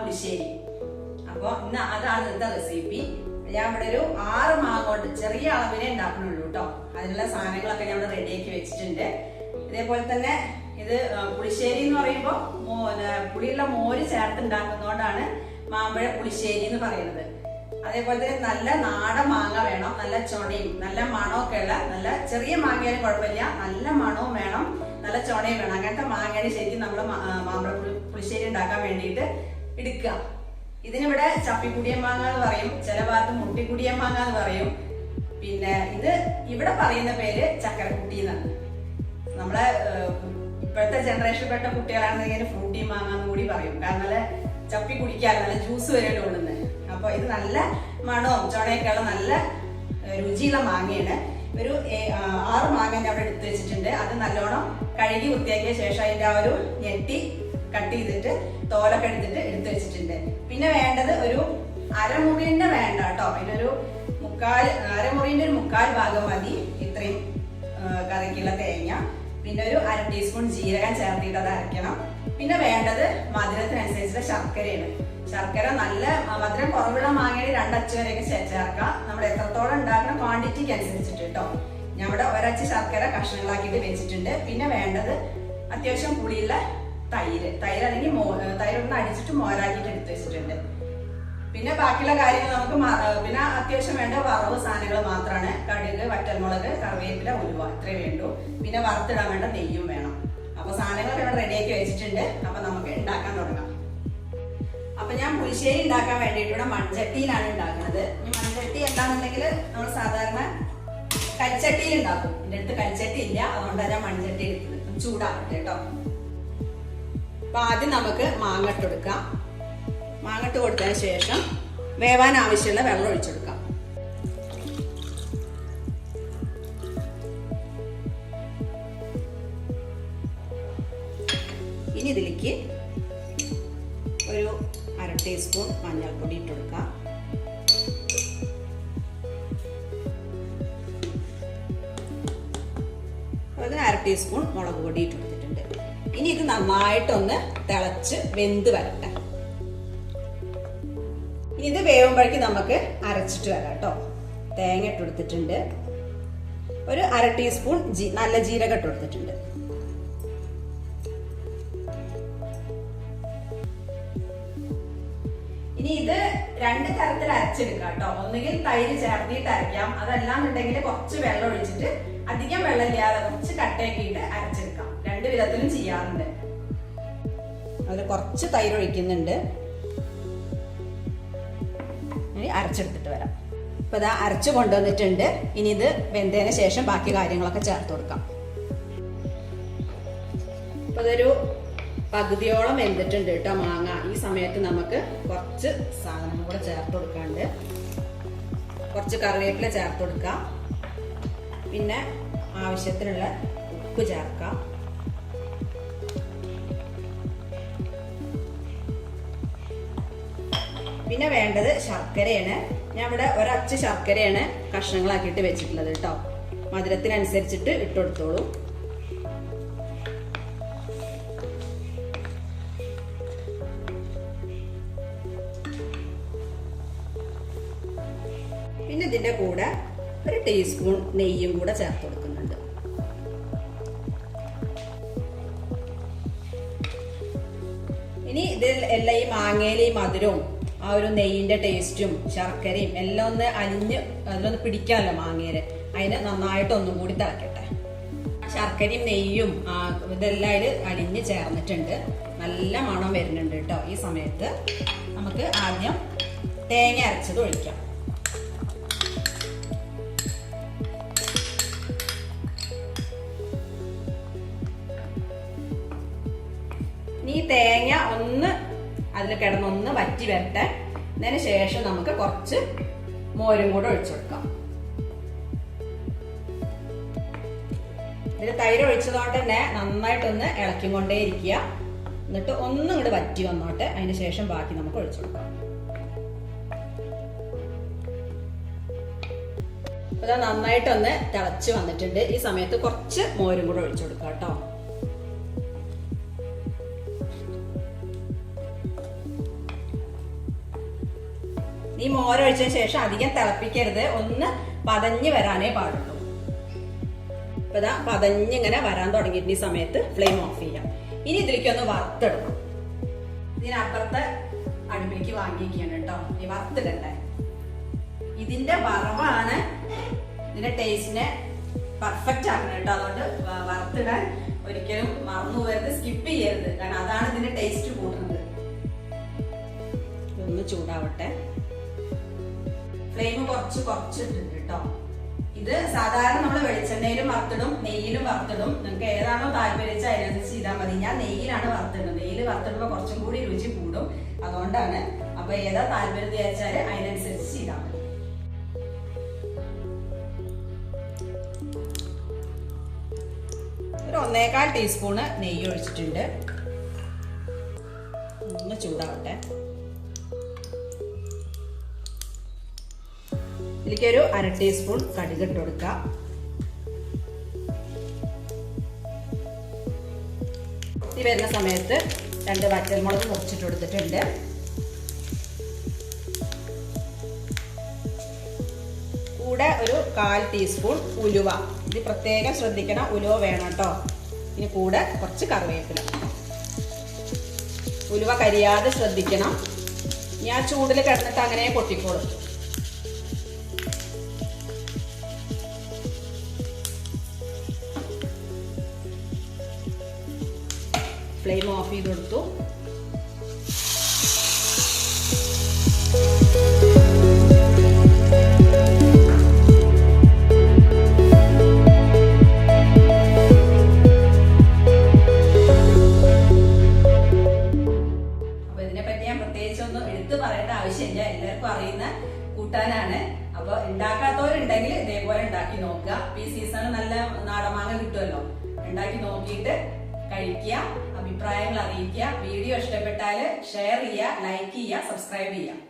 പുളിശ്ശേരി. അപ്പൊ ഇന്ന് അതാണ് ഇന്നത്തെ റെസിപ്പി ഞാൻ ഇവിടെ ഒരു ആറ് മാങ്ങ കൊണ്ട് ചെറിയ അളവിനെ ഉണ്ടാക്കുന്നുള്ളൂ കേട്ടോ. അതിനുള്ള സാധനങ്ങളൊക്കെ ഞാൻ റെഡിയാക്കി വെച്ചിട്ടുണ്ട്. ഇതേപോലെ തന്നെ ഇത് പുളിശ്ശേരി എന്ന് പറയുമ്പോൾ പുളിയുള്ള മോര് ചേർത്ത് ഉണ്ടാക്കുന്നതുകൊണ്ടാണ് മാമ്പഴ പുളിശ്ശേരി എന്ന് പറയുന്നത്. അതേപോലെ തന്നെ നല്ല നാടൻ മാങ്ങ വേണം നല്ല ചൊണയും നല്ല മണമൊക്കെ ഉള്ള നല്ല ചെറിയ മാങ്ങയാലും കുഴപ്പമില്ല നല്ല മണവും വേണം നല്ല ചൊണയും വേണം. അങ്ങനത്തെ മാങ്ങയാണ് ശരിക്കും നമ്മൾ മാമ്പഴ പുളി- പുളിശ്ശേരി ഉണ്ടാക്കാൻ വേണ്ടിയിട്ട് എടുക്കുക. ഇതിനിവിടെ ചപ്പിക്കുടിയൻ മാങ്ങ എന്ന് പറയും ചില ഭാഗത്ത് മുട്ടിക്കുടിയൻ മാങ്ങ എന്ന് പറയും. പിന്നെ ഇത് ഇവിടെ പറയുന്ന പേര് ചക്കരക്കുട്ടി എന്നാണ്. നമ്മളെ ഇപ്പോഴത്തെ ജനറേഷനിൽപ്പെട്ട കുട്ടികളാണെന്നുണ്ടെങ്കിൽ ഫ്രൂട്ടി മാങ്ങാന്ന് കൂടി പറയും. കാരണം നല്ല ചപ്പി കുടിക്കാൻ നല്ല ജ്യൂസ് വരെ കൊള്ളുന്നത് അപ്പോൾ ഇത് നല്ല മണവും ചുണയൊക്കെയുള്ള നല്ല രുചിയുള്ള മാങ്ങയാണ്. ഒരു ആറ് മാങ്ങ ഞാൻ അവിടെ എടുത്തു വെച്ചിട്ടുണ്ട്. അത് നല്ലോണം കഴുകി വൃത്തിയാക്കിയ ശേഷം അതിന്റെ ആ ഒരു ഞെട്ടി കട്ട് ചെയ്തിട്ട് തോലൊക്കെ എടുത്തിട്ട് എടുത്തു വെച്ചിട്ടുണ്ട്. പിന്നെ വേണ്ടത് ഒരു അരമുറിന്റെ വേണ്ട കേട്ടോ. അതിനൊരു മുക്കാൽ അരമുറിന്റെ ഒരു മുക്കാൽ ഭാഗം മതി. ഇത്രയും കറിക്കുള്ള തേങ്ങ. പിന്നെ ഒരു അര ടീസ്പൂൺ ജീരകം ചേർത്തിട്ട് അത് അരയ്ക്കണം. പിന്നെ വേണ്ടത് മധുരത്തിനനുസരിച്ചുള്ള ശർക്കരയാണ്. ശർക്കര നല്ല മധുരം കുറവുള്ള മാങ്ങയുടെ രണ്ടച്ച് വരെയൊക്കെ ചേർക്കാം. നമ്മൾ എത്രത്തോളം ഉണ്ടാക്കുന്ന ക്വാണ്ടിറ്റിക്ക് അനുസരിച്ചിട്ട് കേട്ടോ ഞങ്ങളുടെ ഒരച്ച് ശർക്കര കഷ്ണങ്ങളാക്കിയിട്ട് വെച്ചിട്ടുണ്ട്. പിന്നെ വേണ്ടത് അത്യാവശ്യം പുളിയുള്ള തൈര്. തൈര് അല്ലെങ്കിൽ മോ തൈര് ഒന്ന് അടിച്ചിട്ട് മോരാക്കിയിട്ട് എടുത്ത് വെച്ചിട്ടുണ്ട്. പിന്നെ ബാക്കിയുള്ള കാര്യങ്ങൾ നമുക്ക് പിന്നെ അത്യാവശ്യം വേണ്ട വറവ് സാധനങ്ങൾ മാത്രമാണ് കടുക് വറ്റൽമുളക് കറിവേപ്പില ഉലുവ. ഇത്രേ വേണ്ടു. പിന്നെ വറുത്തിടാൻ വേണ്ട നെയ്യും വേണം. അപ്പൊ സാധനങ്ങളൊക്കെ ഇവിടെ റെഡിയാക്കി വെച്ചിട്ടുണ്ട്. അപ്പൊ നമുക്ക് ഉണ്ടാക്കാൻ തുടങ്ങാം. അപ്പൊ ഞാൻ പുളിശ്ശേരി ഉണ്ടാക്കാൻ വേണ്ടിയിട്ട് ഇവിടെ മൺചട്ടിയിലാണ് ഉണ്ടാക്കുന്നത്. ഈ മൺചട്ടി എന്താണെന്നുണ്ടെങ്കിൽ നമ്മൾ സാധാരണ കൽച്ചട്ടിയിൽ ഉണ്ടാക്കും. എന്റെ അടുത്ത് കൽച്ചട്ടി ഇല്ല. അതുകൊണ്ടാണ് ഞാൻ മൺചട്ടി ഒന്ന് ചൂടാക്കട്ടെ കേട്ടോ. അപ്പൊ ആദ്യം നമുക്ക് മാങ്ങ കൊടുക്കാം. മാങ്ങട്ട് കൊടുത്തതിന് ശേഷം വേവാൻ ആവശ്യമുള്ള വെള്ളം ഒഴിച്ചെടുക്കാം. ഇനി ഇതിലേക്ക് ഒരു അര ടീസ്പൂൺ മഞ്ഞൾപ്പൊടി ഇട്ടെടുക്കാം അര ടീസ്പൂൺ മുളക് പൊടി ഇട്ട് കൊടുത്തിട്ടുണ്ട്. ഇനി ഇത് നന്നായിട്ടൊന്ന് തിളച്ച് വെന്ത് വരട്ടെ. ഇത് വേവുമ്പോഴേക്ക് നമുക്ക് അരച്ചിട്ട് വരാം കേട്ടോ. തേങ്ങ ഇട്ട് കൊടുത്തിട്ടുണ്ട്. ഒരു അര ടീസ്പൂൺ ജീ നല്ല ജീരകം ഇട്ട് കൊടുത്തിട്ടുണ്ട്. ഇനി ഇത് രണ്ട് തരത്തിൽ അരച്ചെടുക്കാം കേട്ടോ. ഒന്നുകിൽ തൈര് ചേർത്തിട്ട് അരയ്ക്കാം. അതല്ലാന്നുണ്ടെങ്കിൽ കുറച്ച് വെള്ളം ഒഴിച്ചിട്ട് അധികം വെള്ളം ഇല്ലാതെ കുറച്ച് കട്ടയാക്കിയിട്ട് അരച്ചെടുക്കാം. രണ്ട് വിധത്തിലും ചെയ്യാറുണ്ട്. അതിൽ കുറച്ച് തൈര് ഒഴിക്കുന്നുണ്ട്. ഇനി അരച്ചെടുത്തിട്ട് വരാം. ഇപ്പൊ ഇതാ അരച്ചു കൊണ്ടുവന്നിട്ടുണ്ട്. ഇനി ഇത് വെന്തതിന് ശേഷം ബാക്കി കാര്യങ്ങളൊക്കെ ചേർത്ത് കൊടുക്കാം. ഇപ്പൊ ഇതൊരു പകുതിയോളം വെന്തിട്ടുണ്ട് കേട്ടോ മാങ്ങ. ഈ സമയത്ത് നമുക്ക് കുറച്ച് സാധനങ്ങൾ കൂടെ ചേർത്ത് കൊടുക്കാണ്ട്. കുറച്ച് കറിവേപ്പില ചേർത്ത് കൊടുക്കാം. പിന്നെ ആവശ്യത്തിനുള്ള ഉപ്പ് ചേർക്കാം. പിന്നെ വേണ്ടത് ശർക്കരയാണ്. ഞാൻ ഇവിടെ ഒരച്ച് ശർക്കരയാണ് കഷ്ണങ്ങളാക്കിയിട്ട് വെച്ചിട്ടുള്ളത് കേട്ടോ. മധുരത്തിനനുസരിച്ചിട്ട് ഇട്ട് കൊടുത്തോളൂ പിന്നെ ഇതിന്റെ കൂടെ ഒരു ടീസ്പൂൺ നെയ്യും കൂടെ ചേർത്ത് കൊടുക്കുന്നുണ്ട്. ഇനി ഇതിൽ എല്ലാം ഈ മാങ്ങയിലെയും മധുരവും ആ ഒരു നെയ്യിന്റെ ടേസ്റ്റും ശർക്കരയും എല്ലാം ഒന്ന് അലിഞ്ഞ് അതിലൊന്ന് പിടിക്കാമല്ലോ മാങ്ങയിൽ അതിന് നന്നായിട്ട് ഒന്നും കൂടി തിളക്കട്ടെ. ശർക്കരയും നെയ്യും ഇതെല്ലാം അതിൽ അലിഞ്ഞ് ചേർന്നിട്ടുണ്ട്. നല്ല മണം വരുന്നുണ്ട് കേട്ടോ ഈ സമയത്ത്. നമുക്ക് ആദ്യം തേങ്ങ അരച്ചത് ഒഴിക്കാം. ഇനി തേങ്ങ ഒന്ന് അതിൽ കിടന്നൊന്ന് വറ്റി വരട്ടെ. അതിന് ശേഷം നമുക്ക് കുറച്ച് മോരും കൂടെ ഒഴിച്ചു കൊടുക്കാം. ഇതിൽ തൈര് ഒഴിച്ചതുകൊണ്ട് തന്നെ നന്നായിട്ടൊന്ന് ഇളക്കിക്കൊണ്ടേ ഇരിക്കുക എന്നിട്ട് ഒന്നും ഇങ്ങോട്ട് വറ്റി വന്നോട്ടെ. അതിന് ശേഷം ബാക്കി നമുക്ക് ഒഴിച്ചു കൊടുക്കാം. അപ്പൊ നന്നായിട്ടൊന്ന് തിളച്ച് വന്നിട്ടുണ്ട്. ഈ സമയത്ത് കുറച്ച് മോരും കൂടെ ഒഴിച്ചു കൊടുക്കാം കേട്ടോ. ഈ മോരൊഴിച്ചതിന് ശേഷം അധികം തിളപ്പിക്കരുത്. ഒന്ന് പതഞ്ഞ് വരാനേ പാടുള്ളൂ. ഇപ്പൊ ഇതാ പതഞ്ഞിങ്ങനെ വരാൻ തുടങ്ങിയിട്ട് ഈ സമയത്ത്. ഫ്ലെയിം ഓഫ് ചെയ്യാം. ഇനി ഇതിലേക്ക് ഒന്ന് വറുത്തിടണം. ഇതിനപ്പുറത്തെ അടുപ്പിലേക്ക് വാങ്ങിയിരിക്കുകയാണ് കേട്ടോ. ഈ വറുത്തിടണ്ടേ. ഇതിന്റെ വറവാണ്. ഇതിന്റെ ടേസ്റ്റിനെ പെർഫെക്റ്റ് ആക്കുന്നത് കേട്ടോ. അതുകൊണ്ട് വറുത്തിടാൻ ഒരിക്കലും മറന്നു പോകരുത് സ്കിപ്പ് ചെയ്യരുത്. കാരണം അതാണ് ഇതിന്റെ ടേസ്റ്റ് കൂടുന്നത് ഒന്ന് ചൂടാവട്ടെ. ഫ്ലെയിം കുറച്ച് കുറച്ചിട്ടുണ്ട് കേട്ടോ. ഇത് സാധാരണ നമ്മൾ വെളിച്ചെണ്ണയിലും വറുത്തിടും നെയ്യിലും വറുത്തിടും. നിങ്ങൾക്ക് ഏതാണോ താല്പര്യം വെച്ചാൽ അതിനനുസരിച്ച് ചെയ്താൽ മതി. ഞാൻ നെയ്യിലാണ് വറുത്തിടുന്നത്. നെയ്യിൽ വറുത്തിടുമ്പോൾ കുറച്ചും കൂടി രുചി കൂടും. അതുകൊണ്ടാണ് അപ്പൊ ഏതാ താല്പര്യം വെച്ചാൽ അതിനനുസരിച്ച് ചെയ്താൽ മതി. ഒരു ഒന്നേകാൽ ടീസ്പൂണ് നെയ്യ് ഒഴിച്ചിട്ടുണ്ട്. ഒന്ന് ചൂടാവട്ടെ. ഇതിലേക്ക് ഒരു അര ടീസ്പൂൺ കടുക് ഇട്ട് കൊടുക്കുക. ഈ വരുന്ന സമയത്ത് രണ്ട് വറ്റൽമുളക് മുറിച്ചിട്ട് കൊടുത്തിട്ടുണ്ട്. കൂടെ ഒരു കാൽ ടീസ്പൂൺ ഉലുവ. ഇത് പ്രത്യേകം ശ്രദ്ധിക്കണം ഉലുവ വേണം കേട്ടോ. ഇനി കൂടെ കുറച്ച് കറിവേപ്പില. ഉലുവ കരിയാതെ ശ്രദ്ധിക്കണം. ഞാൻ ചൂടിൽ കിടന്നിട്ട് അങ്ങനെ പൊട്ടിക്കോളും. ഫ്ലെയിം ഓഫ് ചെയ്ത് കൊടുത്തു കഴിക്കുക അഭിപ്രായങ്ങൾ അറിയിക്കുക വീഡിയോ ഇഷ്ടപ്പെട്ടാൽ ഷെയർ ചെയ്യുക ലൈക്ക് ചെയ്യുക സബ്സ്ക്രൈബ് ചെയ്യുക.